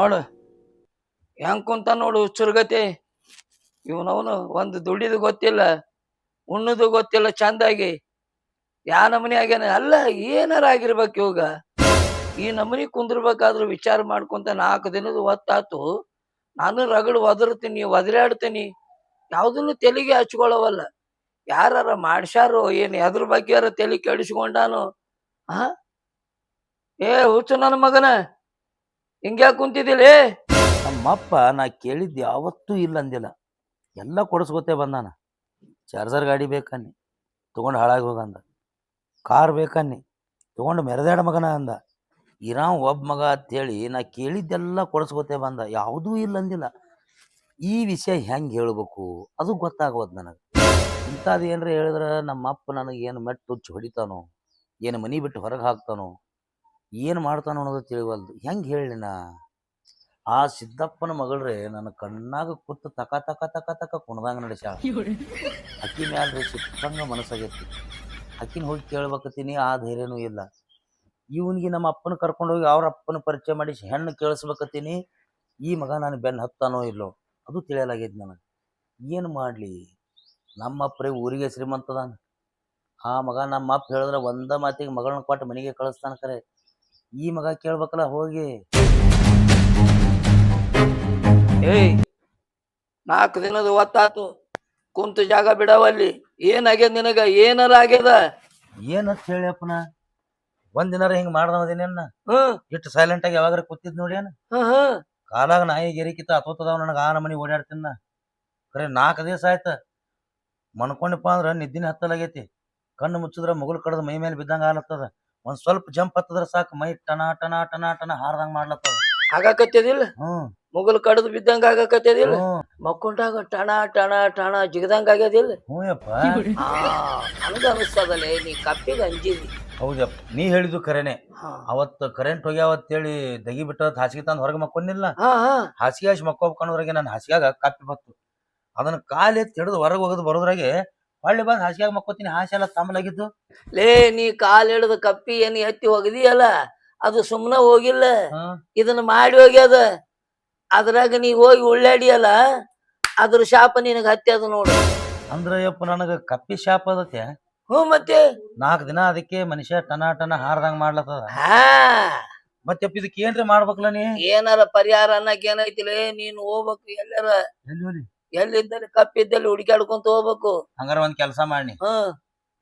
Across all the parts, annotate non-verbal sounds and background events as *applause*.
ನೋಡು. ಹೆಂಗ್ ಕುಂತ ನೋಡು ಹುಚ್ಚುರ್ಗತಿ ಇವನವನು ಒಂದು ದುಡಿದು ಗೊತ್ತಿಲ್ಲ, ಉಣ್ಣುದು ಗೊತ್ತಿಲ್ಲ, ಚಂದಾಗಿ. ಯಾ ನಮನಿ ಆಗ್ಯಾನ? ಅಲ್ಲ, ಏನಾರ ಆಗಿರ್ಬೇಕು ಇವಾಗ. ಈ ನಮನಿ ಕುಂದಿರ್ಬೇಕಾದ್ರೂ ವಿಚಾರ ಮಾಡ್ಕೊಂತ ನಾಲ್ಕು ದಿನದ ಒತ್ತಾತು ನಾನು ರಗಳು ಒದರ್ತೀನಿ, ಒದರಾಡ್ತೀನಿ. ಯಾವ್ದನ್ನು ತೆಲಿಗೆ ಹಚ್ಕೊಳ್ಳವಲ್ಲ. ಯಾರಾರ ಮಾಡ್ಸ್ಯಾರೋ ಏನು ಎದ್ರ ಬಗ್ಗೆ ತೆಲಿ ತಲೆ ಕೆಡಿಸ್ಕೊಂಡಾನು? ಆ? ಏ ಹುಚ್ಚು ನನ್ನ ಮಗನ. ಹಿಂಗ್ಯಾಕ್ ಕುಂತಿದ್ದೀಲಿ ನಮ್ಮಪ್ಪ ನಾ ಕೇಳಿದ್ದು ಯಾವತ್ತೂ ಇಲ್ಲ ಅಂದಿಲ್ಲ. ಎಲ್ಲ ಕೊಡಿಸ್ಕೊತೇ ಬಂದಾನ. ಚಾರ್ಜರ್ ಗಾಡಿ ಬೇಕನ್ನಿ. ತೊಗೊಂಡು ಹಾಳಾಗಿ ಹೋಗಂದ. ಕಾರ್ ಬೇಕನ್ನಿ. ತೊಗೊಂಡು ಮೆರೆದಾಡ ಮಗನ ಅಂದ. ಇರಾವ್ ಒಬ್ಬ ಮಗ ಅಂತೇಳಿ ನಾ ಕೇಳಿದ್ದೆಲ್ಲ ಕೊಡಿಸ್ಕೊತೇ ಬಂದ. ಯಾವುದೂ ಇಲ್ಲ ಅಂದಿಲ್ಲ. ಈ ವಿಷಯ ಹೆಂಗೆ ಹೇಳ್ಬೇಕು? ಅದು ಗೊತ್ತಾಗೋದು ನನಗೆ. ಇಂಥದ್ದು ಏನರ ಹೇಳಿದ್ರೆ ನಮ್ಮಪ್ಪ ನನಗೆ ಏನು ಮೆಟ್ಟು ಹೊಡಿತಾನೋ? ಏನು ಮನಿ ಬಿಟ್ಟು ಹೊರಗೆ ಹಾಕ್ತಾನೋ? ಏನು ಮಾಡ್ತಾನೋ ಅನ್ನೋದು ತಿಳಿವಲ್ದು. ಹೆಂಗೆ ಹೇಳಿ ನಾ? ಆ ಸಿದ್ದಪ್ಪನ ಮಗಳ್ರೆ ನನ್ನ ಕಣ್ಣಾಗ ಕೂತು ತಕ ತಕ ತಕ ತಕ ಕುಣದಂಗ ನಡೆಸ್ಯಾಳ. ಅಕ್ಕಿ ಮ್ಯಾಲ್ರಿ ಸಿಕ್ಕಂಗ ಮನಸ್ಸಾಗೈತಿ. ಅಕ್ಕಿನ ಹೋಗಿ ಕೇಳ್ಬೇಕತ್ತೀನಿ, ಆ ಧೈರ್ಯನೂ ಇಲ್ಲ. ಇವನಿಗೆ ನಮ್ಮ ಅಪ್ಪನ ಕರ್ಕೊಂಡು ಹೋಗಿ ಅವ್ರ ಅಪ್ಪನ ಪರಿಚಯ ಮಾಡಿ ಹೆಣ್ಣು ಕೇಳಿಸ್ಬೇಕತ್ತೀನಿ. ಈ ಮಗ ನಾನು ಬೆನ್ನು ಹತ್ತಾನೋ ಇಲ್ಲೋ? ಅದು ತಿಳಿಯಲಾಗೈತಿ ನನಗೆ. ಏನು ಮಾಡಲಿ? ನಮ್ಮ ಅಪ್ಪರೇ ಊರಿಗೆ ಶ್ರೀಮಂತದಾನ. ಆ ಮಗ ನಮ್ಮ ಅಪ್ಪ ಹೇಳಿದ್ರೆ ಒಂದ ಮಾತಿಗೆ ಮಗಳನ್ನ ಕೊಟ್ಟು ಮನೆಗೆ ಕಳಿಸ್ತಾನ ಕರೆ. ಈ ಮಗ ಕೇಳ್ಬೇಕಲ್ಲ ಹೋಗಿ. ಏಯ್ ನಾಲ್ಕು ದಿನದ ಒತ್ತಾತು ಕುಂತ ಜಾಗ ಬಿಡವಲ್ಲಿ ಏನಾಗ್ಯದ ನಿನಗ? ಏನಾರ ಆಗ್ಯದ? ಏನಂತ ಹೇಳಿಯಪ್ಪನ ಒಂದಿನಾರ ಹಿಂಗ್ ಮಾಡ್ದವದೇನ ಹ್ಮ್ ಇಟ್ಟು ಸೈಲೆಂಟ್ ಆಗಿ ಯಾವಾಗಾರ ಕೂತಿದ್ ನೋಡಿ ಏನ? ಹ್ಮ್ ಹ್ಮ್ ಕಾಲಾಗ ನಾಯಿ ಗೆರಿಕಿತ ಹತ್ತೋತದವ ನನಗ ಆ ನಮನಿ ಓಡಾಡ್ತೀನ ಖರೆ ನಾಲ್ಕು ದಿವಸ ಆಯ್ತ. ಮನ್ಕೊಂಡಿಪ್ಪ ಅಂದ್ರ ನಿದ್ದಿನ ಹತ್ತಲಾಗೈತಿ. ಕಣ್ಣು ಮುಚ್ಚಿದ್ರ ಮುಗುಲ್ ಕಡದ ಮೈ ಮೇಲೆ ಬಿದ್ದಂಗ ಆಗ್ಲತ್ತದ. ಒಂದ್ ಸ್ವಲ್ಪ ಜಂಪ್ ಹತ್ತದ್ರ ಸಾಕು. ಮೈ ಟನ ಟನ ಟನ ಟನ ಹಾರ್ದಂಗ್ ಮಾಡ್ಲತ್ತದ. ಆಗಾಕತ್ತದಿಲ್ಲ ಹ್ಮ್. ಮುಗಲ್ ಕಡದ್ ಬಿದ್ದಂಗ ಆಗಾಕತ್ತದಿಲ್ಲ ಹ್ಮ್. ಮಕ್ಕೊಂಡಾಗ ಟಣ ಟಣ ಟಣ ಜಿಗದಂಗ ಆಗ್ಯದಿಲ್ಲ? ಹ್ಞೂ ಯಪ್ಪ ಆ ನನಗ ನೀ ಕಪ್ಪಿಗೆ ಅಂಜಿದಿ. ಹೌದಪ್ಪ. ನೀ ಹೇಳಿದ್ದು ಕರೆನೆ. ಹಾ. ಅವತ್ತು ಕರೆಂಟ್ ಹೋಗ್ಯಾವತ್ತೇಳಿ ದಗಿ ಬಿಟ್ಟ ಹಾಸಿಗೆ ತಂದು ಹೊರಗೆ ಮಕ್ಕೊಂಡಿಲ್ಲ. ಹಾ ಹಾ. ಹಾಸಿಗೆ ಹಾಸಿ ಮಕ್ಕೋಬೇಕನ್ನೋದ್ರಾಗೆ ನನ್ನ ಹಾಸಿಗ್ಯಾಗ ಕಪ್ಪಿ ಬತ್ತು ಅದನ್ನ ಕಾಲು ಎತ್ತಿ ಹಿಡಿದು ಹೊರಗೆ ಹೋಗೋದು ಬರೋದ್ರಾಗೆ ಹೊಳ್ಳಿ ಬಂದು ಹಾಸಿಗೆ ಮಕ್ಕೋತೀನಿ ಹಾಸಿ ಎಲ್ಲ ತಮ್ಮಲಾಗಿದ್ದು ಲೇ ನೀ ಕಾಲ್ ಹಿಡಿದ ಕಪ್ಪಿ ಏನ್ ಎತ್ತಿ ಒಗದಿಯಲ್ಲ ಅದು ಸುಮ್ಮನೆ ಹೋಗಿಲ್ಲ. ಹ್ಮ್. ಇದನ್ನ ಮಾಡಿ ಹೋಗ್ಯದ ಅದ್ರಾಗ ನೀ ಹೋಗಿ ಉಳ್ಳಾಡಿಯಲ್ಲ ಅದ್ರ ಶಾಪ ನಿನಗ ಹತ್ಯದ ನೋಡು. ಅಂದ್ರ ಯಪ್ಪ ನನಗ ಕಪ್ಪಿ ಶಾಪ್ ಅದತ್ತೆ. ಹ್ಞೂ ಮತ್ತೆ? ನಾಲ್ಕು ದಿನ ಅದಕ್ಕೆ ಮನುಷ್ಯ ಟನ ಟನ ಹಾರ್ದಂಗ್ ಮಾಡ್ಲತ್ತದ. ಹಾ. ಮತ್ತೆ ಯಪ್ಪ ಇದಕ್ಕೆ ಏನ್ರಿ ಮಾಡ್ಬೇಕಲ್ಲ ನೀ? ಏನಾರ ಪರಿಹಾರ ಅನ್ನಕ್ ಏನೈತಿಲೇ ನೀನು ಹೋಗ್ಬೇಕು ಎಲ್ಲಾರ. ಎಲ್ಲಿ ಎಲ್ಲಿದ್ದಲ್ಲಿ ಕಪ್ಪಿದ್ದಲ್ಲಿ ಹುಡುಕಾಡ್ಕೊಂತ ಹೋಗ್ಬೇಕು. ಹಂಗಾರ ಒಂದ್ ಕೆಲಸ ಮಾಡಿ ಹ್ಮ್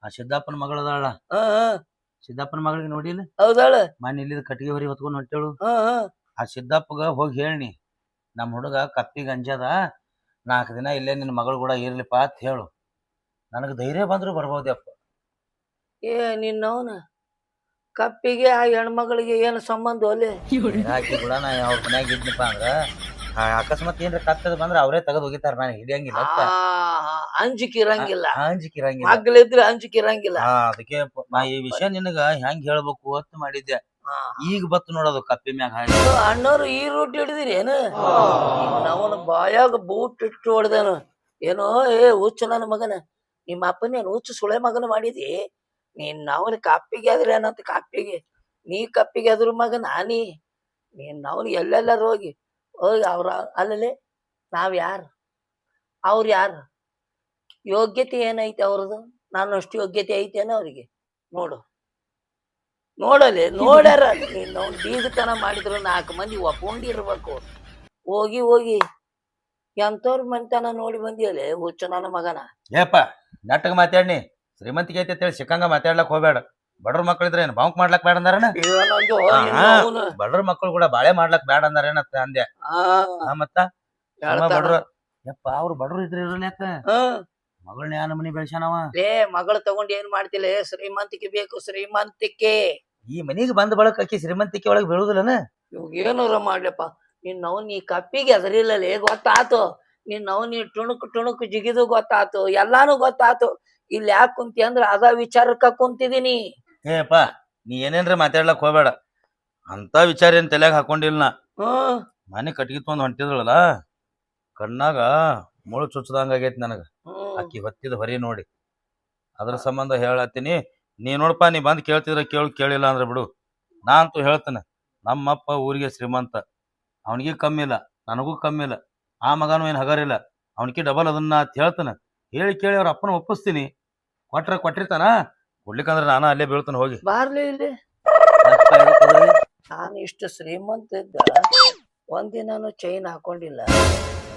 ಆ ಸಿದ್ದಪ್ಪನ ಮಗಳದಾಳ. ಹ್ಮ್ ಸಿದ್ದಪ್ಪನ ಮಗಳಿಗೆ ನೋಡಿಲ್ಲ? ಹೌದಾಳ. ಮನೆ ಇಲ್ಲಿದ್ ಕಟ್ಟಿಗೆ ಹೊರಿ ಹೊತ್ಕೊಂಡ್ ಹೊಂಟೇಳು. ಹ್ಮ್ ಆ ಸಿದ್ದಪ್ಪಗ ಹೋಗಿ ಹೇಳಿ ನಮ್ಮ ಹುಡುಗ ಕಪ್ಪಿ ಗಂಜದ ನಾಲ್ಕು ದಿನ ಇಲ್ಲೇ ನಿನ್ನ ಮಗಳು ಕೂಡ ಇರ್ಲಿಪ್ಪ ಅಂತ ಹೇಳು. ನನಗೆ ಧೈರ್ಯ ಬಂದ್ರು ಬರ್ಬೋದಪ್ಪ. ಏ ನಿನ್ನವನ ಕಪ್ಪಿಗೆ ಆ ಹೆಣ್ಮಗಳಿಗೆ ಏನು ಸಂಬಂಧ ಒಲೆ ಹಾಕಿ ಕೂಡ ನಾ ಅವ್ರ ಮನ್ಯಾಗ ಇದ್ನಪ್ಪ ಅಂದ್ರ ಆ ಅಕಸ್ಮಾತ್ ಏನ್ರ ಕತ್ತದ ಬಂದ್ರ ಅವರೇ ತೆಗೆದು ಹೋಗಿತಾರ ನಾನು ಹಿಡಿಯಂಗಿಲ್ಲ ಅಂತ. ಅಂಜಿಕೆ ಇರಂಗಿಲ್ಲ ಆ ಅಂಜಿಕೆ ಇರಂಗಿಲ್ಲ ಅಂಜಿಕೆ ಇರಂಗಿಲ್ಲ ಹಾ ಅದಕ್ಕೆ ಪ- ನಾ ಈ ವಿಷಯ ನಿನಗ ಹೆಂಗ್ ಹೇಳ್ಬೇಕು ಅಂತ ಮಾಡಿದ್ದೆ. ಹಾ. ಈಗ ಬತ್ತು ನೋಡೋದು ಕಪ್ಪಿ ಮ್ಯಾಗ ಅಣ್ಣವ್ರು ಈ ರೂಟ್ ಹಿಡಿದಿರಿ ಏನು? ನಾವನ ಬಾಯಾಗ ಬೂಟ್ ಇಟ್ಟು ಹೊಡೆದೇನು. ಏನೋ ಏ ಹುಚ್ಚು ನನ್ನ ಮಗನ. ನಿಮ್ಮ ಅಪ್ಪನೇನು ಹುಚ್ಚು ಸುಳೆ ಮಗನ ಮಾಡಿದಿ? ನೀನ್ ನಾವನ ಕಪ್ಪಿಗೆ ಆದ್ರೆ ಏನಂತ ಕಾಪಿಗೆ ನೀ ಕಪ್ಪಿಗೆ ಆದ್ರು ಮಗನ ನೀ? ನೀನ್ ನಾವನ್ ಎಲ್ಲೆಲ್ಲಾರು ಹೋಗಿ ಹೋಗಿ ಅವ್ರ ಅಲ್ಲಲ್ಲಿ ನಾವ್ ಯಾರು? ಅವ್ರು ಯಾರು? ಯೋಗ್ಯತೆ ಏನೈತೆ ಅವ್ರದ್ದು? ನಾನು ಅಷ್ಟು ಯೋಗ್ಯತೆ ಐತೇನೋ ಅವ್ರಿಗೆ? ನೋಡು. ನೋಡಲಿ ನೋಡ್ಯಾರ. ನೀನ್ ಮಾಡಿದ್ರು ನಾಲ್ಕು ಮಂದಿ ಒಪ್ಕೊಂಡಿರ್ಬೇಕು. ಹೋಗಿ ಹೋಗಿ. ಎಂತವ್ರ ಮನೆತನ ನೋಡಿ ಬಂದಿಯಲ್ಲ, ಹುಚ್ಚು ನನ್ನ ಮಗನ? ಏಪ್ಪ, ನೆಟ್ಟಗ ಮಾತಾಡ್ನಿ. ಶ್ರೀಮಂತಿಗೆ ಐತೆ ಅಂತೇಳಿ, ಸಿಕ್ಕಂಗ ಮಾತಾಡ್ಲಕ್ ಹೋಗ್ಬೇಡ ಬಡ್ರ ಮಕ್ಳಿದ್ರೆ ಏನು ಬಾಂಕ್ ಮಾಡ್ಲಕ್ ಬೇಡ ಅಂದಾರನ? ಬಡ್ರ ಮಕ್ಕಳು ಕೂಡ ಬಾಳೆ ಮಾಡ್ಲಕ್ ಬೇಡ ಅಂದಾರ ಏನತ್ತ ಅಂದೆ ಮತ್ತ? ಬಡ್ರ ಯಪ್ಪ ಅವ್ರು ಬಡ್ರು ಇದ್ರೆ ಹಾ. ಮಗಳನ್ನ ಯಾ ನಮನಿ ಬೆಳ್ಸ್ಯಾನವ ಲೇ ಮಗಳು ತಗೊಂಡ್ ಏನ್ ಮಾಡ್ತಿಲ್ಲ? ಶ್ರೀಮಂತಿಕೆ ಬೇಕು ಶ್ರೀಮಂತಿಕೆ. ಈ ಮನಿಗೆ ಬಂದ ಬಳಕ ಅಕ್ಕಿ ಶ್ರೀಮಂತಿಕೆ ಒಳಗ್ ಬೀಳುದಿಲ್ಲನ? ಇವಾಗ ಏನಾರ ಮಾಡ್ಲಪ್ಪ. ನಿನ್ ನಾವು ನೀ ಕಪ್ಪಿಗೆ ಅದರಿಲ್ಲಲೇ ಗೊತ್ತಾತು. ನಿನ್ ನಾವು ನೀ ಟುಣುಕ್ ಟುಣುಕ್ ಜಿಗಿದು ಗೊತ್ತಾತು. ಎಲ್ಲಾನು ಗೊತ್ತಾತು. ಇಲ್ಲಿ ಯಾಕೆ ಕುಂತಿ ಅಂದ್ರ ಅದ ವಿಚಾರಕ್ಕ ಕುಂತಿದೀನಿ. ಏಪ್ಪ ನೀ ಏನೇನ್ರ ಮಾತಾಡ್ಲಕ್ ಹೋಗ್ಬೇಡ. ಅಂತ ವಿಚಾರ ಏನ್ ತಲೆಯಾಗ ಹಾಕೊಂಡಿಲ್ಲ ನಾ? ಹ್ಮ್ ಮನೆ ಕಟ್ಗಿ ತೊಂದ್ ಹೊಂಟಿದಳಲ್ಲ ಕಣ್ಣಾಗ ಮುಳು ಚುಚ್ಚದಂಗ ಆಗೈತಿ ನನಗ. ಹ್ಮ್ ಆಕಿ ಹೊತ್ತಿದ ಹೊರಿ ನೋಡಿ. ಅದ್ರ ಸಂಬಂಧ ಹೇಳತ್ತೀನಿ. ನೀ ನೋಡಪ್ಪ ನೀ ಬಂದ್ ಕೇಳ್ತಿದ್ರ ಕೇಳು ಕೇಳಿಲ್ಲ ಅಂದ್ರೆ ಬಿಡು. ನಾ ಅಂತೂ ಹೇಳ್ತೇನೆ ನಮ್ಮಪ್ಪ ಊರಿಗೆ ಶ್ರೀಮಂತ. ಅವನಿಗೆ ಕಮ್ಮಿ ಇಲ್ಲ ನನಗೂ ಕಮ್ಮಿ ಇಲ್ಲ ಆ ಮಗನು ಏನು ಹಗರಿಲ್ಲ ಅವನಿಗೆ ಡಬಲ್ ಅದನ್ನ ಅಂತ ಹೇಳ್ತಾನೆ. ಹೇಳಿ ಕೇಳಿ ಅವ್ರ ಅಪ್ಪನ ಒಪ್ಪಿಸ್ತೀನಿ. ಕೊಟ್ರ ಕೊಟ್ಟಿರ್ತಾನ? ಕೊಡ್ಲಿಕ್ಕಂದ್ರೆ ನಾನು ಅಲ್ಲೇ ಬೀಳ್ತಾನೆ ಹೋಗಿ. ಬಾರ್ಲಿ ಇಲ್ಲಿ. ನಾನು ಇಷ್ಟು ಶ್ರೀಮಂತ ಇದ್ದ ಒಂದಿನಾನು ಚೈನ್ ಹಾಕೊಂಡಿಲ್ಲ.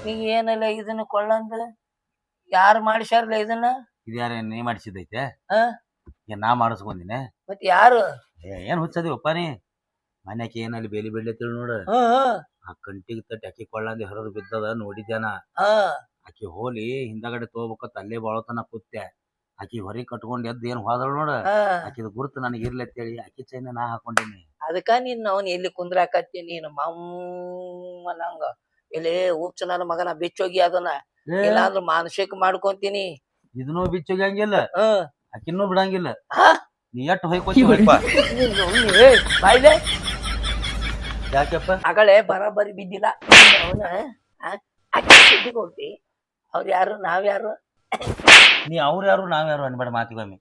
ನೀ ಏನಲ್ಲ ಇದನ್ನ ಕೊಳ್ಳಂದ? ಯಾರು ಮಾಡಿಸ್ಯಾರಲ್ಲ ಇದನ್ನ? ಇದ್ಯಾರ ನೀ ಮಾಡಿಸಿದೈತೆ? ಏನ್ ನಾ ಮಾಡಿಸ್ಕೊಂಡಿನಿ ಮತ್ತೆ ಯಾರು? ಏ, ಏನ್ ಹುಚ್ಚದಿ ಒಪ್ಪ ನೀ ಮನ್ಯಾಕ ಏನಲ್ಲಿ ಬೇಲಿ ಬೆಳ್ಳಿ ತಿಳಿ ನೋಡ ಹ್ಮ್ ಆ ಕಂಟಿಗೆ ತಟ್ಟಿ ಅಕ್ಕಿ ಕೊಳ್ಳಂದಿ ಹರಿದು ಬಿದ್ದದ ನೋಡಿದ್ಯಾನ? ಹಾ. ಆಕಿ ಹೋಲಿ ಹಿಂದಗಡೆ ತಗೋಬೇಕಂತ ಅಲ್ಲೇ ಬಾಳತನ ಕೂತೆ ಆಕಿ ಹೊರಗೆ ಕಟ್ಕೊಂಡ್ ಎದ್ದು ಏನ್ ಹೋದಳು ನೋಡ. ಆಕಿದ ಗುರುತು ನನಗೆ ಇರ್ಲಿ ಅಂತೇಳಿ ಆಕಿ ಚೈನ ನಾ ಹಾಕೊಂಡೇನಿ. ಅದಕ್ಕ ನೀನ್ ಅವನ್ ಎಲ್ಲಿ ಕುಂದ್ರಾಕತ್ತಿ ನೀನು ಮಮ್ಮನಂಗ ಎಲ್ಲಿ ಉಪ್ಚ ನನ್ನ ಮಗನ ಬಿಚ್ಚೋಗಿ ಅದನ್ನ. ಇಲ್ಲಾಂದ್ರ ಮಾನಸಿಕ ಮಾಡ್ಕೊಂತೀನಿ. ಇದನ್ನೂ ಬಿಚ್ಚೋಗಿ ಹಂಗಿಲ್ಲ. ಆಕಿನ್ನೂ ಬಿಡಂಗಿಲ್ಲ? ನೀ ಎಟ್ಟು ಹೊಯ್ಕೋತಿ ಹೊಯ್ಪ. ಬಾಯ್ಲೆ. ಯಾಕೆಪ್ಪ? ಅಗಳೇ ಬರಾಬರಿ ಬಿದ್ದಿಲ್ಲ. ಅವನ ಸುದ್ದಿಗೆ ಹೋಗ್ತಿ. ಅವ್ರು ಯಾರು ನಾವ್ ಯಾರು? ನೀ ಅವ್ರು ಯಾರು ನಾವ್ ಯಾರು ಅನ್ಬೇಡ ಮಾತಿಗೊಮ್ಮೆ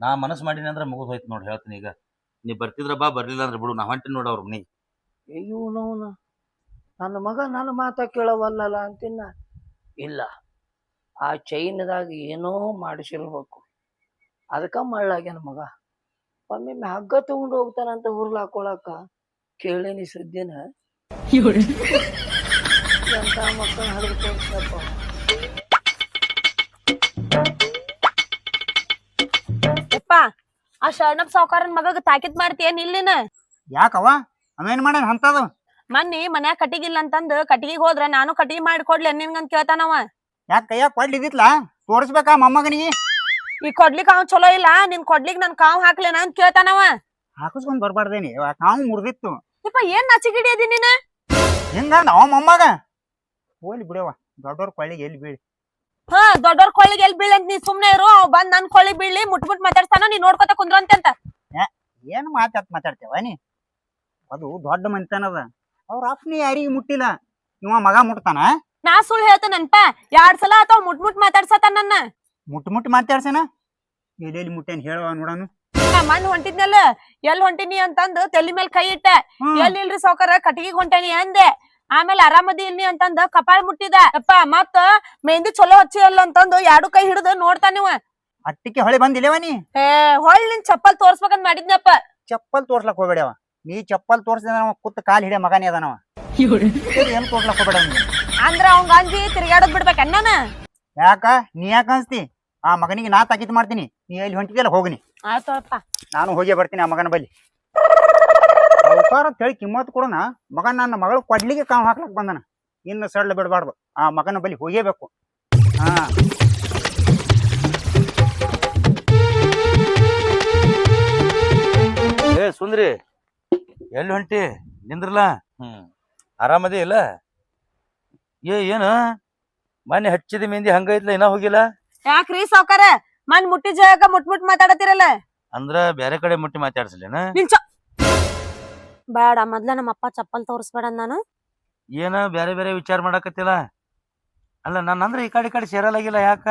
ನಾ ಮನಸ್ಸು ಮಾಡೀನಿ ಅಂದ್ರೆ ಮುಗಿದ್ ಹೋಯ್ತು ನೋಡಿ ಹೇಳ್ತೀನಿ ಈಗ. ನೀ ಬರ್ತಿದ್ರ ಬಾ ಬರ್ಲಿಲ್ಲ ಅಂದ್ರೆ ಬಿಡು ನಾ ಹೊಂಟಿನಿ ನೋಡು ಅವ್ರು ನೀ ಅಯ್ಯೋ ನೋನ ನನ್ನ ಮಗ ನನ್ನ ಮಾತ ಕೇಳವಲ್ಲಲ್ಲ ಅಂತಿನ್ನ. ಇಲ್ಲ ಆ ಚೈನ್ದಾಗ ಏನೋ ಮಾಡಿಸಿರ್ಬೇಕು ಅದಕ್ಕ ಮಳ್ಳಾಗ್ಯಾನ ಮಗ. ಒಮ್ಮೆ ಹಗ್ಗ ತಗೊಂಡು ಹೋಗ್ತಾನಂತ ಉರ್ಲ್ ಹಾಕೊಳಕ ಕೇಳೇನಿ ಸುದ್ದಿನ ಎಂತ ಮಕ್ಕಳ ಹರಿದು ಯಪ್ಪ ಆ ಶರಣಪ್ಪ ಸಾವ್ಕಾರನ್ ಮಗಗ್ ತಾಕಿತ್ ಮಾಡ್ತೀಯನ್ ಇಲ್ಲಿನ? ಯಾಕವ ಅವೇನ್ ಮಾಡ್ಯಾನ ಅಂತದು ಮನ್ನಿ ಮನ್ಯಾಗ ಕಟ್ಟಿಗಿಲ್ಲ ಅಂತಂದ ಕಟ್ಟಿಗಿಗ್ ಹೋದ್ರ ನಾನು ಕಟ್ಟಿಗೆ ಮಾಡಿಕೊಡ್ಲಿ ನಿನ್ಗಂತ ಕೇಳ್ತಾನವ. ಯಾಕ ಕೈಯಾಗ ಕೊಡ್ಲಿದಿತ್ಲ? ತೋರಿಸ್ಬೇಕಾ ಮೊಮ್ಮಗನಿಗೆ? ಈ ಕೊಡ್ಲಿಕ್ ಅವ್ ಚಲೋ ಇಲ್ಲ ನಿನ್ ಕೊಡ್ಲಿಕ್ ನನ್ ಕಾವ್ ಹಾಕ್ಲೇನ ಅಂತ ಕೇಳ್ತಾನವ. ಹಾಕಿಸ್ಕೊಂಡ್ ಬರ್ಬಾರ್ದೇನಿ ನಾವು ಮುರಿದಿತ್ತು. ಯಪ್ಪ ಏನ್ ನಾಚಿಗಿಡಿ ಅದಿ ನೀನ್? ಹಿಂಗ ನಾವ್ ಮೊಮ್ಮಗ? ಹೋಲಿ ಬಿಡವ ದೊಡ್ಡವ್ರ ಕೊಳ್ಳಿಗೆ ಎಲ್ಲಿ ಬೀಳಿ ಹಾ ದೊಡ್ಡವ್ರ ಕೊಳ್ಳಿಗೆ ಎಲ್ಲಿ ಬೀಳಂತ ನೀ ಸುಮ್ನೆ ಇರು ಅವ್ ಬಂದ್ ನನ್ ಕೊಳ್ಳಿ ಬೀಳಿ ಮುಟ್ ಮುಟ್ ಮಾತಾಡ್ತಾನ ನೀ ನೋಡ್ಕೊತ ಕುಂದ್ರಂತೆ ಅಂತ ಏನ್ ಮಾತಾತ್ ಮಾತಾಡ್ತೇವ ನೀ? ಅದು ದೊಡ್ಡ ಮನ್ತನದ ಅವ್ರ ಅಪ್ಪನಿ ಯಾರಿಗೆ ಮುಟ್ಟಿಲ್ಲ? ಇವ ಮಗ ಮುಟ್ತಾನ? ನಾ ಸುಳ್ಳು ಹೇಳ್ತೇನನ್ಪ ಎರಡ್ ಸಲ ಅಥವಾ ಮುಟ್ ಮುಟ್ ಮಾತಾಡ್ಸತಾನ ನನ್ನ. ಮುಟ್ ಮುಟ್ ಮಾತಾಡ್ಸೇನ? ಎಲ್ಲೆಲ್ಲಿ ಮುಟ್ಟೇನ್ ಹೇಳುವ ನೋಡನು. ಮನ್ ಹೊಂಟಿದ್ನಲ್ಲ ಎಲ್ ಹೊಂಟಿನಿ ಅಂತಂದು ತಲಿ ಮೇಲೆ ಕೈ ಇಟ್ಟ. ಎಲ್ಲಿ ಇಲ್ರಿ ಸಾವ್ಕಾರ ಕಟ್ಟಿಗೆ ಹೊಂಟೇನಿ ಅಂದೆ. ಆಮೇಲೆ ಆರಾಮದಿ ಇಲ್ನಿ ಅಂತಂದ ಕಪಾಳ ಮುಟ್ಟಿದ. ಅಪ್ಪ ಮತ್ತ ಮೆಹಂದಿ ಚಲೋ ಹಚ್ಚಿ ಅಲ್ಲ ಅಂತಂದು ಎರಡು ಕೈ ಹಿಡಿದು ನೋಡ್ತಾನಿವ ಅಟ್ಟಿಗೆ ಹೊಳೆ ಬಂದಿಲ್ಲವ ನೀ? ಏ ಹೊಳ್ ನಿನ್ ಚಪ್ಪಲ್ ತೋರ್ಸ್ಬೇಕಂತ ಮಾಡಿದ್ನಪ್ಪ. ಚಪ್ಪಲ್ ತೋರ್ಸ್ಲಕ್ ಹೋಗ್ಬೇಡವ ನೀ ಚಪ್ಪಲ್ ತೋರ್ಸಿದ ಕುತ್ತ ಕಾಲ್ ಹಿಡಿಯ ಮಗನೇ ಅದಾನವ ಏನ್ ತೋರ್ಸ್ಲಕ್ ಹೋಗ್ಬೇಡ. ಅಂದ್ರ ಅವಂಗ ಅಂಜಿ ತಿರ್ಗಾಡೋದ್ ಬಿಡ್ಬೇಕ ಅಣ್ಣನ. ಯಾಕ? ನೀ ಯಾಕ ಅನ್ಸ್ತಿ? ಆ ಮಗನಿಗೆ ನಾ ತಾಕೀತ್ ಮಾಡ್ತೀನಿ. ನೀ ಎಲ್ಲಿ ಹೊಂಟಿದ್ಯಲ್ಲ ಹೋಗ್ನಿ. ಆಯ್ತಪ್ಪ ನಾನು ಹೋಗಿ ಬರ್ತೀನಿ ಆ ಮಗನ ಬಲ್ಲಿ. ಅಂತ ಹೇಳಿ ಕಿಮ್ಮತ್ ಕೊಡೋಣ. ಮಗ ನನ್ನ ಮಗಳು ಕೊಡ್ಲಿಕ್ಕೆ ಕಾವು ಹಾಕ್ಲಕ್ ಬಂದನ. ಇನ್ನು ಸಡ್ಲ ಬಿಡಬಾರ್ದು. ಆ ಮಗನ ಬಲಿ ಹೋಗೇಬೇಕು. ಹಾ. ಏ ಸುಂದ್ರಿ. ಎಲ್ಲಿ ಹೊಂಟಿ? ನಿಂದ್ರಲ್ಲ? ಹ್ಮ್. ಆರಾಮದಿ ಇಲ್ಲ? ಏ ಏನು? ಮನೆ ಹಚ್ಚಿದ ಮೆಹಂದಿ ಹಂಗೈತ್ಲ ಇನ್ನ ಹೋಗಿಲ್ಲ? ಯಾಕ್ರಿ ಸಾವ್ಕಾರ? ಮನ್ ಮುಟ್ಟಿ ಜಾಗ ಮುಟ್ ಮುಟ್ ಮಾತಾಡತಿರಲ್ಲ ಅಂದ್ರ ಬ್ಯಾರೆ ಕಡೆ ಮುಟ್ಟಿ ಮಾತಾಡ್ಸಲೇನ? ನಿನ್ ಚ ಬೇಡ ಮೊದ್ಲ ನಮ್ಮ ಅಪ್ಪ ಚಪ್ಪಲ್ ತೋರಿಸ್ಬೇಡ ನಾನು ಏನ ಬೇರೆ ಬೇರೆ ವಿಚಾರ ಮಾಡಾಕತ್ತಿಲ್ಲ? ಅಲ್ಲ ನಾನು ಅಂದ್ರೆ ಈ ಕಡೆ ಈ ಕಡೆ ಸೇರಲಾಗಿಲ್ಲ ಯಾಕ?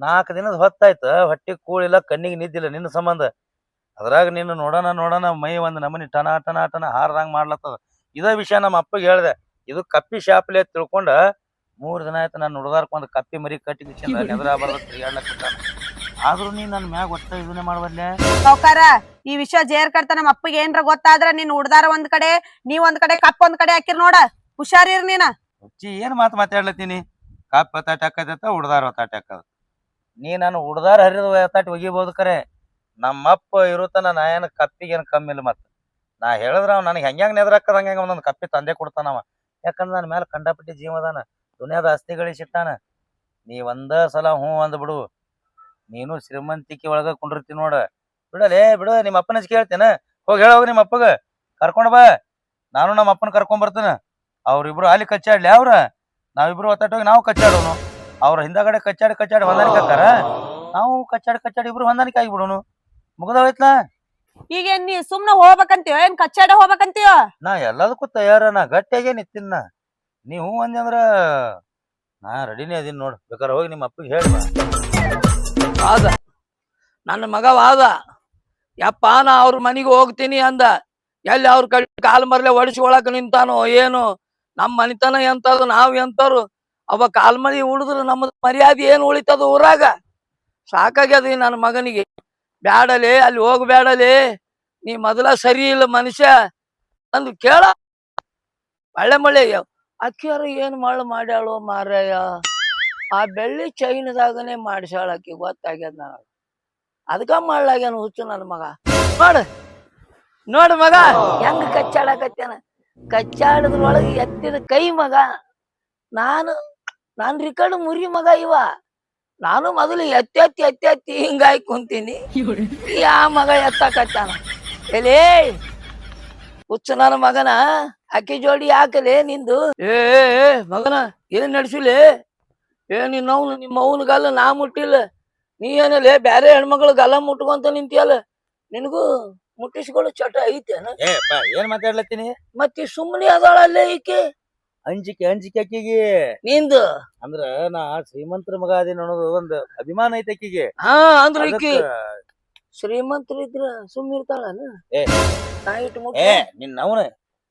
ನಾಲ್ಕು ದಿನದ ಹೊತ್ತಾಯ್ತು ಹೊಟ್ಟೆ ಕೂಳಿಲ್ಲ ಕಣ್ಣಿಗೆ ನಿದ್ದಿಲ್ಲ ನಿನ್ನ ಸಂಬಂಧ. ಅದ್ರಾಗ ನೀನು ನೋಡೋಣ ನೋಡೋಣ ಮೈ ಒಂದು ನಮನಿ ಟನ ಟನ ಟನ ಹಾರ್ದಂಗ್ ಮಾಡ್ಲತ್ತದ. ಇದ ವಿಷಯ ನಮ್ಮ ಅಪ್ಪಗೆ ಹೇಳ್ದೆ. ಇದು ಕಪ್ಪಿ ಶಾಪ್ಲೆ ತಿಳ್ಕೊಂಡ ಮೂರು ದಿನ ಆಯ್ತು ನಾನು ಹುಡುಗಾರ್ಕ ಒಂದು ಕಪ್ಪಿ ಮರಿ ಕಟ್ಟಿ ನೆದ್ರ ಬರ್ದ ತಿರ್ಗಾಡ್ಲಕ್ಕ ಆದ್ರೂ ನೀ ನನ್ ಮ್ಯಾಗ ಒತ್ತ ಇದನ್ನೇ ಮಾಡ್ಬಲ್ಲೆ? ಸಾವ್ಕಾರ ಈ ವಿಷಯ ಜೇರ್ ನಮ್ಮ ಅಪ್ಪಗೆ ಏನ್ರ ಗೊತ್ತಾದ್ರ ನೀನ್ ಉಡ್ದಾರ ಒಂದ್ ಕಡೆ ನೀವ್ ಒಂದ್ ಕಡೆ ಕಪ್ ಒಂದ್ ಕಡೆ ಹಾಕಿರ್ ನೋಡ ಹುಷಾರಿರ್ ನೀನ. ಹುಚ್ಚಿ ಏನ್ ಮಾತು ಮಾತಾಡ್ಲತ್ತೀನಿ? ಕಪ್ ತಾಟ ಹಾಕತ್ತ ಉಡ್ದಾರ ತಾಟ ಹಾಕದ. ನೀ ನನ್ ಉಡ್ದಾರ ಹರಿದ ತಾಟ ಒಗಿಬಹುದು ಕರೆ. ನಮ್ಮಪ್ಪ ಇರುತ್ತಾನ ನಾ ಏನ್ ಕಪ್ಪಿಗೇನ್ ಕಮ್ಮಿ ಇಲ್ಲ ಮತ್ತ. ನಾ ಹೇಳಿದ್ರ ಅವ್ ನನಗೆ ಹೆಂಗ್ಯಾಂಗ ನೆದ್ರಾಕದ ಹಂಗ ಒಂದೊಂದು ಕಪ್ಪಿ ತಂದೆ ಕೊಡ್ತಾನವ. ಯಾಕಂದ್ರೆ ನನ್ನ ಮೇಲೆ ಕಂಡಪಟ್ಟಿ ಜೀವದಾನ ದುನಿಯಾದ ಆಸ್ತಿ ಗಳಿಸಿಟ್ಟಾನ ನೀ ಒಂದ ಸಲ ಹ್ಞೂ ಅಂದ್ಬಿಡು ನೀನು ಶ್ರೀಮಂತಿಕೆ ಒಳಗ ಕುಂಡಿರ್ತಿ ನೋಡ. ಬಿಡಲೇ ಬಿಡು ನಿಮ್ಮ ಅಪ್ಪನ ಕೇಳ್ತೇನ. ಹೋಗಿ ಹೇಳೋಗ ನಿಮ್ಮ ಅಪ್ಪಗ ಕರ್ಕೊಂಡ್ ಬಾ. ನಾನು ನಮ್ಮ ಅಪ್ಪನ ಕರ್ಕೊಂಡ್ ಬರ್ತೇನೆ. ಅವ್ರಿಬ್ರು ಅಲ್ಲಿ ಕಚ್ಚಾಡ್ಲಿ. ಅವ್ರ ನಾವಿಬ್ರು ಒತ್ತಾಟೋಗಿ ನಾವು ಕಚ್ಚಾಡೋನು. ಅವ್ರ ಹಿಂದಗಡೆ ಕಚ್ಚಾಡಿ ಕಚ್ಚಾಡಿ ಹೊಂದಾಣಿಕೆ ಹಾಕಾರ ನಾವು ಕಚ್ಚಾಡಿ ಕಚ್ಚಾಡಿ ಇಬ್ರು ಹೊಂದಾಣಿಕೆ ಆಗಿಬಿಡೋನು. ಮುಗ್ದೋಯ್ತ್ಲಾ ಈಗ ಏನ್ ನೀ ಸುಮ್ನ ಹೋಗ್ಬೇಕಂತೀವ ಏನ್ ಕಚ್ಚಾಡ ಹೋಗ್ಬೇಕಂತೀವ ನಾ ಎಲ್ಲದಕ್ಕೂ ತಯಾರ. ನಾ ಗಟ್ಟಿಯಾಗೇ ನಿತ್ತಿನ ನೀವು ಅಂದ್ರ ನಾ ರೆಡಿನೇ ಅದೀನಿ ನೋಡ್. ಬೇಕಾದ್ರೆ ಹೋಗಿ ನಿಮ್ಮ ಅಪ್ಪಗೆ ಹೇಳಿ ಬಾ. ವಾದ. ನನ್ನ ಮಗ ವಾದ. ಯಪ್ಪ, ನಾ ಅವ್ರ ಮನೆಗೆ ಹೋಗ್ತೀನಿ ಅಂದ. ಎಲ್ಲಿ ಅವ್ರ ಕಡೆ ಕಾಲ್ ಮರ್ಲೆ ಒಡಿಸ್ಕೊಳಕ್ ನಿಂತಾನೋ ಏನು. ನಮ್ ಮನಿತನ ಎಂತದು, ನಾವ್ ಎಂತರು ಅವ ಕಾಲ್ ಮರಿ ಉಳಿದ್ರು ನಮ್ಮದು ಮರ್ಯಾದೆ ಏನ್ ಉಳಿತದ ಊರಾಗ? ಸಾಕಾಗ್ಯದ ನನ್ನ ಮಗನಿಗೆ. ಬ್ಯಾಡಲೆ, ಅಲ್ಲಿ ಹೋಗ್ಬ್ಯಾಡಲೆ. ನೀ ಮೊದಲ ಸರಿ ಇಲ್ಲ ಮನುಷ್ಯ. ಅಂದು ಕೇಳ. ಒಳ್ಳೆ ಮಳೆ ಅಕ್ಕಿಯರು ಏನ್ ಮಳ್ಳು ಮಾಡ್ಯಾಳು ಮಾರಾಯ. ಆ ಬೆಳ್ಳಿ ಚೈನದಾಗನೆ ಮಾಡಿಸಾಳಕ್ಕೆ ಗೊತ್ತಾಗ್ಯದ ನಾನು ಅದಕ್ಕ ಮಾಡ್ಲಾಗ್ಯಾನ ಹುಚ್ಚು ನನ್ನ ಮಗ. ನೋಡು ನೋಡು ಮಗ ಹೆಂಗ್ ಕಚ್ಚಾಡಕತ್ತೇನ ಕಚ್ಚಾಡದ್ರೊಳಗೆ ಎತ್ತಿದ ಕೈ ಮಗ ನಾನು ನಾನ್ ರಿಕಾರ್ಡ್ ಮುರಿ ಮಗ ಇವ. ನಾನು ಮೊದಲು ಎತ್ತಿ ಎತ್ತಿ ಎತ್ತಿ ಎತ್ತಿ ಹಿಂಗಾಗಿ ಕುಂತೀನಿ. ಯಾ ಮಗ ಎತ್ತಕತ್ತಾನ. ಎಲೇ ಹುಚ್ಚು ನನ್ನ ಮಗನ ಅಕ್ಕಿ ಜೋಡಿ ಹಾಕಲೇ ನಿಂದು. ಏ, ಮಗನ ಏನ್ ನಡ್ಸಿಲೆ? ಏ ನಿನ್ನ ಅವ್ನು ನಿಮ್ಮ ಅವನ ಗಲ್ಲ ನಾ ಮುಟ್ಟಿಲ್ಲ. ನೀ ಏನಲ್ಲೇ ಬ್ಯಾರೆ ಹೆಣ್ಮಕ್ಳು ಗಲ್ಲ ಮುಟ್ಕೊಂತ ನಿಂತಿಯಲ್ಲ. ನಿನಗೂ ಮುಟ್ಟಿಸ್ಕೊಳ್ಳೋ ಚಟ ಐತೇನ? ಏನ್ ಮಾತಾಡ್ಲತ್ತೀನಿ? ಮತ್ತೆ ಸುಮ್ಮನೆ ಅದಾಳಲ್ಲೇ ಈಕೆ? ಅಂಜಿಕೆ ಅಂಜಿಕೆ ಅಕ್ಕಿಗೆ ನಿಂದು? ಅಂದ್ರ ನಾ ಶ್ರೀಮಂತರ ಮಗ ಅದೇನ ಅನ್ನೋದು ಒಂದ್ ಅಭಿಮಾನ ಐತೆ ಅಕ್ಕಿಗೆ ಹಾ ಅಂದ್ರ ಈಕಿ. ಶ್ರೀಮಂತ್ರಿದ್ರ ಶ್ರೀಮಂತರಿದ್ರ ಇರ್ತಾಳ ಇರ್ತಾಳನ ಏ. ನಾ ಇಟ್ಟು ಏ ನಿನ್ನ ಅವನ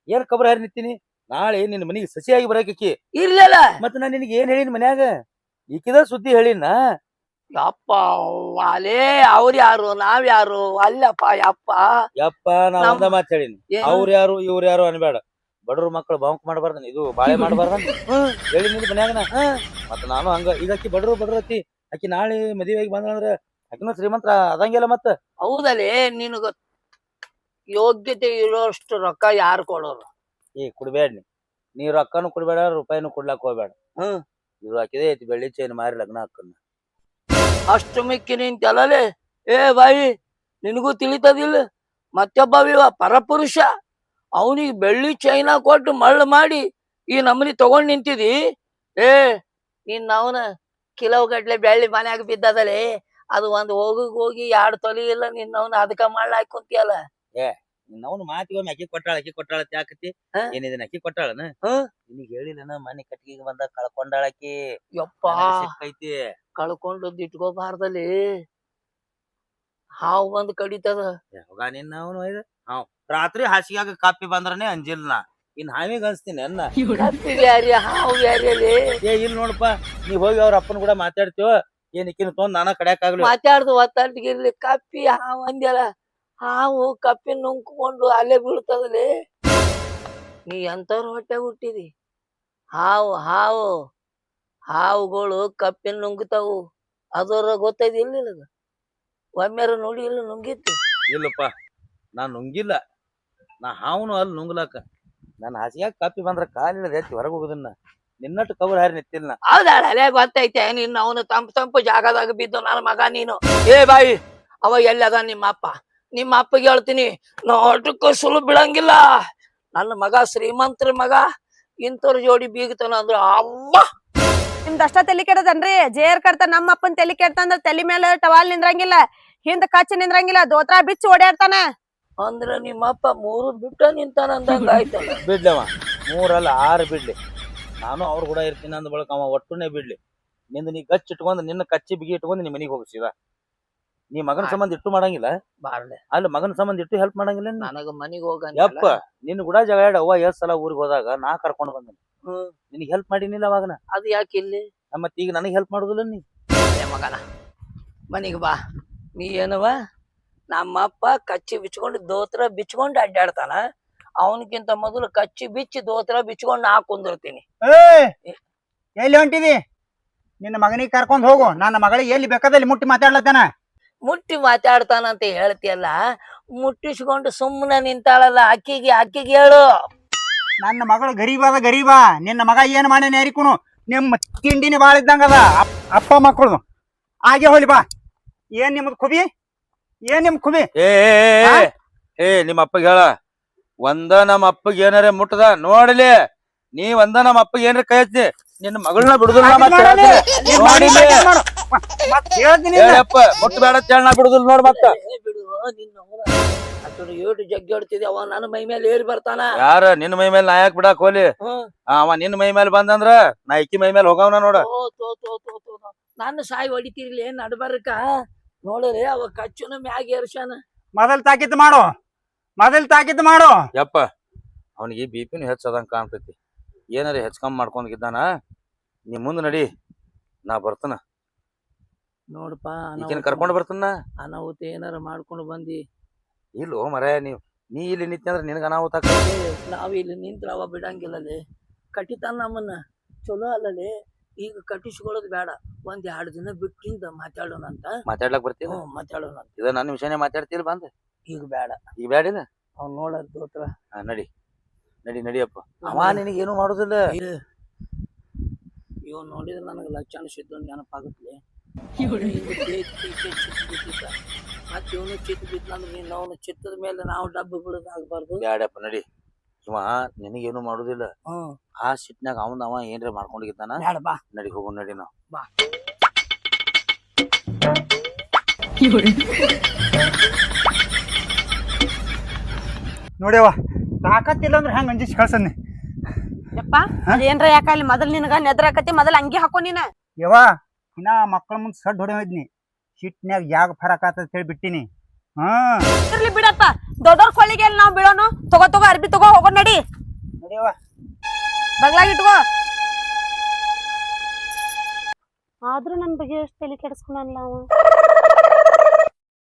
ಏನ್ ಕಬ್ರ ಹರಿ ನಿಂತೀನಿ? ನಾಳೆ ನಿನ್ ಮನೆಗೆ ಸಸಿಯಾಗಿ ಬರಕಿ ಇರ್ಲಿಲ್ಲ. ಮತ್ತ ನಾ ನಿನಗೆ ಏನ್ ಹೇಳಿನ ಮನ್ಯಾಗ? ಈಕಿದ ಸುದ್ದಿ ಹೇಳಿನ ಯಪ್ಪ ಅಲೇ ಅವ್ರ ಯಾರು ನಾವ್ ಯಾರು? ಅಲ್ಲಪ್ಪ ಯಪ್ಪ. ಯಪ್ಪ ನಾ ಒಂದ ಮಾತ್ ಹೇಳಿನಿ? ಅವ್ರ ಯಾರು ಇವ್ರ ಯಾರು ಅನ್ಬೇಡ. ಬಡವ್ರ ಮಕ್ಕಳು ಬಾಂಕ್ ಮಾಡಬಾರ್ದ ಇದು ಬಾಳೆ ಮಾಡಬಾರ್ದ. ಹೇಳಿ ನಿನ್ ಮನ್ಯಾಗ. ಮತ್ತ ನಾನು ಹಂಗ ಈಗ ಆಕಿ ಬಡ್ರು ಬಡ್ರು ಅಕ್ಕಿ ಆಕಿ ನಾಳೆ ಮದುವೆಗೆ ಬಂದ್ರ ಆಕಿನೂ ಶ್ರೀಮಂತರ ಅದಂಗಿಲ್ಲ ಮತ್ತ. ಹೌದಲೇ ನಿನಗ ಯೋಗ್ಯತೆ ಇರೋಷ್ಟು ರೊಕ್ಕ ಯಾರು ಕೊಡೋರು? ಏ ಕುಡ್ಬೇಡ ನೀ ನೀ ರೊಕ್ಕನು ಕೊಡ್ಬೇಡ ರೂಪಾಯಿನೂ ಕೊಡ್ಲಾಕ್ ಹೋಗ್ಬೇಡ. ಹ್ಮ್. ಇದು ಹಾಕಿದೆ ಐತಿ ಬೆಳ್ಳಿ ಚೈನ್ ಮಾರಿ ಲಗ್ನ ಹಾಕನ್ನ ಅಷ್ಟು ಮಿಕ್ಕಿ ನಿಂತಲ್ಲೇ ಏ ಬಾಯಿ ನಿನಗೂ ತಿಳಿತದಿಲ್ಲ. ಮತ್ತೊಬ್ಬ ವಿವಾ ಪರಪುರುಷ. ಅವನಿಗೆ ಬೆಳ್ಳಿ ಚೈನ ಕೊಟ್ಟು ಮಳ್ಳ ಮಾಡಿ ಈ ನಮನಿ ತಗೊಂಡ್ ನಿಂತಿದಿ? ಏ ನಿನ್ನ ಅವನ ಕಿಲೋ ಗಟ್ಲೆ ಬೆಳ್ಳಿ ಮನ್ಯಾಗ ಬಿದ್ದದಲೇ. ಅದು ಒಂದ್ ಹೋಗಿ ಹೋಗಿ ಎರಡು ತೊಲಿ ಇಲ್ಲ ನಿನ್ನ ಅವನ ಅದಕ್ಕ ಮಳ್ಳ ಹಾಕಿ ಕುಂತಿಯಲ್ಲ ನಾವು ಮಾತಿಗೊಮ್ಮೆ ಅಕ್ಕಿ ಕೊಟ್ಟಾಳ ಅಕ್ಕಿ ಕೊಟ್ಟಾಳ ಅಂತ ಯಾಕತಿ ಹಾ? ಏನಿದನ್ ಅಕ್ಕಿ ಕೊಟ್ಟಾಳನ. ನಿನಗೆ ಹೇಳಿಲ್ಲನ ಮನೆ ಕಟ್ಟಿಗೆ ಬಂದ ಕಳ್ಕೊಂಡಾಳ ಅಕ್ಕಿ. ಯಪ್ಪ! ನನಗೆ ಸಿಕ್ಕೈತಿ. ಕಳ್ಕೊಂಡದ್ದು ಇಟ್ಕೋಬಾರ್ದಲ್ಲಿ ಹಾವು ಬಂದು ಕಡಿತದ. ಯಾವಾಗ ನಿನ್ನ ಅವನು ಒಯ್ದ ಹಾವ್. ರಾತ್ರಿ ಹಾಸಿಗ್ಯಾಗ ಕಾಪಿ ಬಂದ್ರನೆ ಅಂಜಿಲ್ ನಾ ಇನ್ ಹಾವಿಗ್ ಅನ್ಸ್ತೀನಿ ಅನ್ನ. ಹಾವು ಏ ಇಲ್ಲಿ ನೋಡಪ್ಪ ನೀ ಹೋಗಿ ಅವ್ರ ಅಪ್ಪನ ಕೂಡ ಮಾತಾಡ್ತೀವ? ಏನ್ ಇಕ್ಕಿನ ತೊಂದ್ ನಾನ ಕಡ್ಯಾಕ್ ಆಗ್ಲಿ? ಮಾತಾಡ್ದು ಒತ್ತಾಟಿಗಿರ್ಲಿ ಕಪ್ಪಿ ಹಾವು ಅಂದ್ಯಲ್ಲ. ಹಾವು ಕಪ್ಪಿ ನುಂಕೊಂಡು ಅಲ್ಲೇ ಬೀಳ್ತದಲೇ? ನೀ ಎಂತವ್ರ ಹೊಟ್ಟೆ ಹುಟ್ಟಿದಿ? ಹಾವು ಹಾವು ಹಾವುಗಳು ಕಪ್ಪಿನ ನುಂಗ್ತಾವು. ಅದರ ಗೊತ್ತೈದಿಲ್ಲ ಇಲ್ಲ ಒಮ್ಮೆರ ನೋಡಿ ಇಲ್ಲ ನುಂಗಿತ್ತು. ಇಲ್ಲಪ್ಪ ನಾ ನುಂಗಿಲ್ಲ. ನಾ ಹಾವನು ಅಲ್ಲಿ ನುಂಗ್ಲಾಕ. ನನ್ನ ಹಾಸಿಗೆ ಕಪ್ಪಿ ಬಂದ್ರ ಕಾಲಿಲ್ಲ ಎತ್ತಿ ಹೊರಗೆ ಹೋಗುದನ್ನ ನಿನ್ನಟ್ಟು ಕವರ್ ಹಾರಿ ನಿತ್ತಿಲ್ಲ ಹೌದಾ ಹೌದಾಳ ಅಲ್ಲೇ ಗೊತ್ತೈತೆ. ನಿನ್ನ ಅವನು ತಂಪು ತಂಪು ಜಾಗದಾಗ ಬಿದ್ದು ನನ್ನ ಮಗ ನೀನು. ಏ ಬಾಯಿ ಅವ ಎಲ್ಲದ ನಿಮ್ಮ ಅಪ್ಪ ನಿಮ್ಮ ಅಪ್ಪಗೆ ಹೇಳ್ತೀನಿ ನೋಟಕ್ಕೂ ಸುಲು ಬಿಡಂಗಿಲ್ಲ. ನನ್ನ ಮಗ ಶ್ರೀಮಂತರ ಮಗ ಇಂಥವ್ರ ಜೋಡಿ ಬೀಗತನ ಅಂದ್ರ ಅಮ್ಮ ನಿಮ್ದು ಅಷ್ಟ ತಲೆ ಕೆಡದನ್ರಿ ಜೇರ್ ಕಡ್ತ ನಮ್ಮ ಅಪ್ಪನ್ ತಲೆ ಕೆಡ್ತ ಅಂದ್ರ ತಲೆ ಮೇಲೆ ಟವಾಲ್ ನಿಂದ್ರಂಗಿಲ್ಲ ಹಿಂದ ಕಚ್ಚ ನಿಂದ್ರಂಗಿಲ್ಲ ದೋತ್ರ ಬಿಚ್ಚ ಓಡಾಡ್ತಾನ. ಅಂದ್ರ ನಿಮ್ಮಪ್ಪ ಮೂರು ಬಿಟ್ಟ ನಿಂತಾನ ಅಂದಂಗ ಆಯ್ತಲ್ಲ *laughs* ಬಿಡ್ಲವ ಮೂರಲ್ಲ ಆರು ಬಿಡ್ಲಿ. ನಾನು ಅವ್ರ ಕೂಡ ಇರ್ತೀನಿ ಅಂದ ಬಳಕ ಅವ ಒಟ್ಟುನೇ ಬಿಡ್ಲಿ. ನಿಂದ ನೀ ಗಚ್ಚ ಇಟ್ಕೊಂಡ್ ನಿನ್ನ ಕಚ್ಚಿ ಬಿಗಿ ಇಟ್ಕೊಂಡ್ ನೀ ಮನಿಗೆ ಹೋಗಿಸಿದ ನೀ ಮಗನ ಸಂಬಂಧ ಇಟ್ಟು ಮಾಡಂಗಿಲ್ಲ? ಬಾರ್ಲೆ. ಅಲ್ಲಿ ಮಗನ ಸಂಬಂಧ ಇಟ್ಟು ಹೆಲ್ಪ್ ಮಾಡಂಗಿಲ್ಲ ನನಗೆ ನನಗ ಮನಿಗ್ ಹೋಗ ಯಪ್ಪ ನಿನ್ನ ಕೂಡ ಜಗಳ ಅವ್ವ ಎಷ್ಟ್ ಸಲ ಊರಿಗೆ ಹೋದಾಗ ನಾ ಕರ್ಕೊಂಡು ಬಂದ ಹ್ಮ್. ನಿನಗೆ ಹೆಲ್ಪ್ ಮಾಡಿನಿಲ್ಲ ಅವಾಗನ? ಅದು ಯಾಕೆ ಇಲ್ಲಿ? ಮತ್ತೆ ಈಗ ನನಗೆ ಹೆಲ್ಪ್ ಮಾಡುದಿಲ್ಲ ನೀ ಏ ಮಗನ ಮನಿಗ್ ಬಾ. ನೀ ಏನವ ನಮ್ಮಪ್ಪ ಕಚ್ಚಿ ಬಿಚ್ಕೊಂಡು ದೋತ್ರ ಬಿಚ್ಕೊಂಡು ಅಡ್ಡಾಡ್ತಾನ. ಅವನಕ್ಕಿಂತ ಮೊದಲು ಕಚ್ಚಿ ಬಿಚ್ಚಿ ದೋತ್ರ ಬಿಚ್ಕೊಂಡು ನಾ ಕುಂದಿರ್ತೀನಿ. ಏಯ್ ಎಲ್ಲಿ ಹೊಂಟಿದಿ? ನಿನ್ನ ಮಗನಿಗೆ ಕರ್ಕೊಂಡ್ ಹೋಗು. ನನ್ನ ಮಗಳಿಗೆ ಎಲ್ಲಿ ಬೇಕಾದಲ್ಲಿ ಮುಟ್ಟಿ ಮಾತಾಡ್ಲತ್ತಾನ? ಮುಟ್ಟಿ ಮಾತಾಡ್ತಾನಂತ ಹೇಳ್ತಿಯಲ್ಲ ಮುಟ್ಟಿಸ್ಕೊಂಡು ಸುಮ್ಮನೆ ನಿಂತಾಳಲ್ಲ ಅಕ್ಕಿಗೆ ಅಕ್ಕಿಗೆ ಹೇಳು. ನನ್ನ ಮಗಳು ಗರೀಬಾದ ಗರೀಬ ನಿನ್ನ ಮಗ ಏನ್ ಮಾಡ್ಯಾನ ಯಾರಿಕೂನು ನಿಮ್ಮ ತಿಂಡಿನಿ ಬಾಳ ಇದ್ದಂಗದ ಅಪ್- ಅಪ್ಪ ಮಕ್ಕಳು ಹಾಗೆ ಹೋಲಿ ಬಾ. ಏನ್ ನಿಮ್ಮದು ಕುಬಿ? ಏನ್ ನಿಮ್ ಕುಬಿ? ಏ ಏ, ಏ, ಏ, ಏ ನಿಮ್ಮ ಅಪ್ಪಗೆ ಹೇಳ. ಒಂದ ನಮ್ಮ ಅಪ್ಪಗೆ ಏನಾರ ಮುಟ್ಟದ ನೋಡಲಿ. ನೀ ಒಂದ ನಮ್ಮ ಅಪ್ಪಗೆ ಏನಾರ ಕೈ ಹಚ್ಚಿ ನಿನ್ನ ಮಗಳನ್ನ ಬಿಡುದಿಲ್ಲ ಮತ್ತೆ ಹೇಳ್ತೀನಿ. ಹೇಳ್ತೀನಿ ಹೇಳಪ್ಪ ಮುಟ್ಟು ಬೇಡ ಅಂತ ಹೇಳಿ ನಾ ಬಿಡುದಿಲ್ಲ ನೋಡ್ ಮತ್ತ. ನಿನ್ನ ಅತನು ಏಟು ಜಗ್ಗಿ ಹೊಡ್ತಿದ್ದೆ ಅವ ನನ್ನ ಮೈ ಮೇಲೆ ಏರಿ ಬರ್ತಾನ. ಯಾರ ನಿನ್ನ ಮೈ ಮೇಲೆ ನಾ ಯಾಕೆ ಬಿಡಾಕ್ ಹೋಲಿ? ಅವ ನಿನ್ನ ಮೈ ಮೇಲೆ ಬಂದಂದ್ರ ನಾ ಇಕ್ಕಿ ಮೈ ಮೇಲೆ ಹೋಗವನ ನೋಡ. ತೋ ತೋ ತೋ ತೋ ತೋ ತೋ. ನನ್ನ ಸಾಯಿ ಹೊಡಿತಿರ್ಲಿ ನಡ್ಬರ್ಕ? ನೋಡ್ರಿ ಅವ ಕಚ್ಚುನ ಮ್ಯಾಗ ಏರ್ಸ್ಯಾನ. ಮೊದಲ್ ತಾಕಿತ್ ಮಾಡು. ಮೊದಲ್ ತಾಕಿದ್ ಮಾಡು. ಯಪ್ಪ ಅವನಿಗೆ ಬಿ ಪಿನೂ ಹೆಚ್ಚದಂಗ ಕಾಣ್ತೈತಿ. ಏನಾರ ಹೆಚ್ಚು ಮಾಡ್ಕೊಂಡಿದ್ದಾನ ನೀ ಮುಂದೆ ನಡಿ ನಾ ಬರ್ತಾನ. ನೋಡಪ್ಪ ಈಗಿನ ಕರ್ಕೊಂಡು ಬರ್ತನ? ಅನಾಹುತ ಏನಾರ ಮಾಡ್ಕೊಂಡು ಬಂದಿ. ಇಲ್ಲೋ ಮರೆ ನೀವು ನೀ ಇಲ್ಲಿ ನಿಂತಿ ಅಂದ್ರೆ ನಿನಗೆ ಅನಾಹುತ ನಾವು ನಾವ್ ಇಲ್ಲಿ ನಿಂತ್ರ ಅವ ಬಿಡಂಗಿಲ್ಲಲೆ. ಕಟ್ಟಿತಾನ ನಮ್ಮನ್ನ. ಚಲೋ ಅಲ್ಲಲೆ. ಈಗ ಕಟ್ಟಿಸ್ಕೊಳ್ಳೋದು ಬೇಡ. ಒಂದ್ ಎರಡು ದಿನ ಬಿಟ್ಟಿಂದ ಮಾತಾಡೋಣ ಅಂತ. ಮಾತಾಡ್ಲಕ್ ಬರ್ತೀವಿ ಹ್ಞೂ ಮಾತಾಡೋಣ ಅಂತ. ಇದ ನನ್ನ ವಿಷಯನೇ ಮಾತಾಡ್ತಿಲ್ಲ ಬಂದ. ಈಗ ಬೇಡ. ಈಗ ಬೇಡ ಅವ ನೋಡದ್ ದೋತ್ರ ಹಾ, ನಡಿ. ನಡಿ ನಡಿಯಪ್ಪ ಅವ ಏನು ಮಾಡುದಿಲ್ಲ? ಇವ್ ನೋಡಿದ್ರೆ ನನಗೆ ಲಕ್ಷಣ ಸಿದ್ಧ ನೆನಪಾಗುತ್ತೆ. ಮತ್ತೆ ಇವನು ಚಿತ್ತ ಬಿತ್ತಂದ್ರೆ ನೀನು ಅವನು ಚಿತ್ತದ ಮೇಲೆ ನಾವು ಡಬ್ಬ ಬಿಡೋದಾಗಬಾರ್ದು ಬ್ಯಾಡಪ್ಪ ನಡಿ. ಇವ ನಿನಗೇನು ಮಾಡುದಿಲ್ಲ. ಹ್ಮ್ ಆ ಸಿಟ್ನಾಗ ಅವನ್ ಅವ ಏನ್ರ ಮಾಡ್ಕೊಂಡಿದ್ದಾನ? ಬೇಡ ಬಾ. ನಡಿ ಹೋಗು ನಡಿ ನಾವು. ಬಾ. ನೋಡ್ಯವ ತಾಕತ್ತಿಲ್ಲ ಅಂದ್ರೆ ಹೆಂಗ್ ಅಂಜಿಸಿ ಕಳ್ಸನ್ನಿ ಯಪ್ಪ ಅದೇನ್ರ ಯಾಕಲ್ಲಿ ಮೊದಲ್ ನಿನಗ ನೆದ್ರಾಕತಿ ಮೊದಲ್ ಅಂಗಿ ಹಾಕೋ ನೀನ? ಯವ್ವ ಇನ್ನ ಮಕ್ಕಳ ಮುಂದೆ ಸಡ್ ಹೊಡೆಯೋದ್ನಿ ಶಿಟ್ನ್ಯಾಗ ಯಾಗ ಫರಕ್ ಆತದ ಹೇಳಿ ಬಿಟ್ಟಿನಿ. ಹಾ. ಇರ್ಲಿ ಬಿಡಪ್ಪ. ದೊಡ್ಡೋರ್ ಕೊಳ್ಳಿಗೆ ಎಲ್ಲಿ ನಾವ್ ಬೀಳೋನು? ತಗೋ ತಗೋ ಅರ್ಬಿ ತಗೋ ಹೋಗೋ ನಡಿ. ನೋಡ್ಯವ ಬಗ್ಲಾಗ ಇಟ್ಕೋ. ಆದ್ರೂ ನನ್ ಬಗ್ಗೆ ಎಷ್ಟು ತಲೆ ಕೆಡಿಸ್ಕೊಂಡಲ್ಲ ಅವ.